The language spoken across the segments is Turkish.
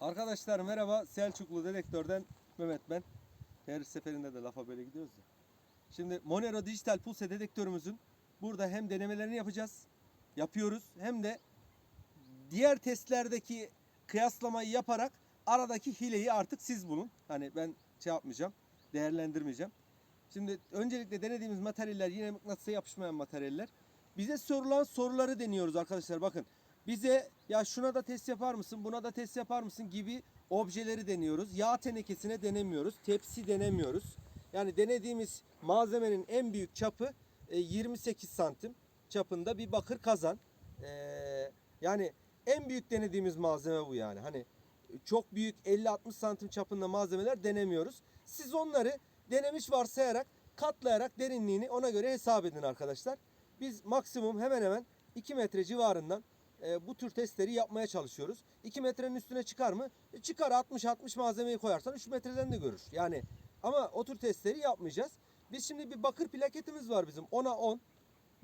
Arkadaşlar merhaba. Selçuklu Dedektör'den Mehmet ben. Her seferinde de lafa böyle gidiyoruz ya. Şimdi Monero dijital pulse dedektörümüzün burada hem denemelerini yapacağız. Yapıyoruz. Hem de diğer testlerdeki kıyaslamayı yaparak aradaki hileyi artık siz bulun. Hani ben şey yapmayacağım. Değerlendirmeyeceğim. Şimdi öncelikle denediğimiz materyaller yine mıknatısa yapışmayan materyaller. Bize sorulan soruları deniyoruz arkadaşlar. Bakın bize ya şuna da test yapar mısın, buna da test yapar mısın gibi objeleri deniyoruz. Yağ tenekesine denemiyoruz, tepsi denemiyoruz. Yani denediğimiz malzemenin en büyük çapı e, 28 santim çapında bir bakır kazan. E, yani en büyük denediğimiz malzeme bu yani. Hani çok büyük 50-60 santim çapında malzemeler denemiyoruz. Siz onları denemiş varsayarak katlayarak derinliğini ona göre hesap edin arkadaşlar. Biz maksimum hemen hemen 2 metre civarından e, bu tür testleri yapmaya çalışıyoruz. 2 metrenin üstüne çıkar mı? E, çıkar 60-60 malzemeyi koyarsan 3 metreden de görür. Yani ama o tür testleri yapmayacağız. Biz şimdi bir bakır plaketimiz var bizim 10'a 10.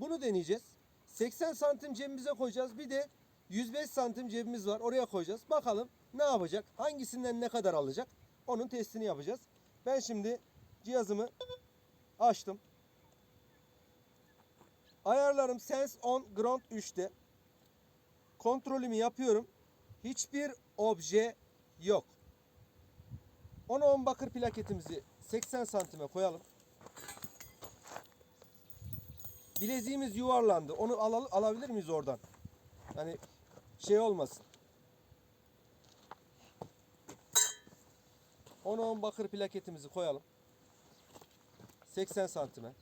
Bunu deneyeceğiz. 80 santim cebimize koyacağız. Bir de 105 santim cebimiz var. Oraya koyacağız. Bakalım ne yapacak? Hangisinden ne kadar alacak? Onun testini yapacağız. Ben şimdi cihazımı açtım. Ayarlarım Sense on Ground 3'te. Kontrolümü yapıyorum. Hiçbir obje yok. 10'a 10 bakır plaketimizi 80 santime koyalım. Bileziğimiz yuvarlandı. Onu al alabilir miyiz oradan? Yani şey olmasın. 10'a 10 bakır plaketimizi koyalım. 80 santime.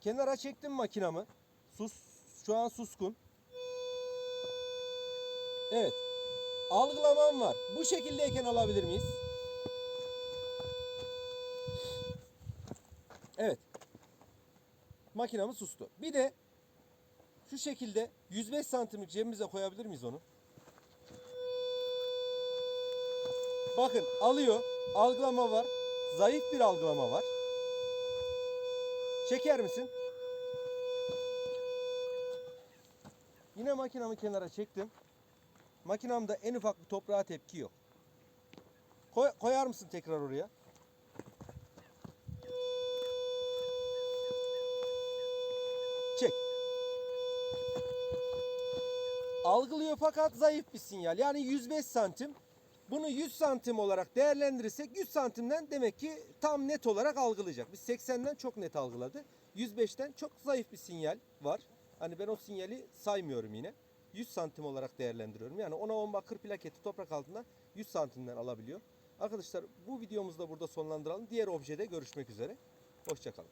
Kenara çektim makinamı. Sus, şu an suskun. Evet. Algılamam var. Bu şekildeyken alabilir miyiz? Evet. Makinamız sustu. Bir de şu şekilde 105 santimlik cebimize koyabilir miyiz onu? Bakın alıyor. Algılama var. Zayıf bir algılama var. Çeker misin? Yine makinamı kenara çektim. Makinamda en ufak bir toprağa tepki yok. Koy, koyar mısın tekrar oraya? Çek. Algılıyor fakat zayıf bir sinyal. Yani 105 santim. Bunu 100 santim olarak değerlendirirsek 100 santimden demek ki tam net olarak algılayacak. Biz 80'den çok net algıladı. 105'ten çok zayıf bir sinyal var. Hani ben o sinyali saymıyorum yine. 100 santim olarak değerlendiriyorum. Yani 10'a 10 bakır plaketi toprak altında 100 santimden alabiliyor. Arkadaşlar bu videomuzu da burada sonlandıralım. Diğer objede görüşmek üzere. Hoşçakalın.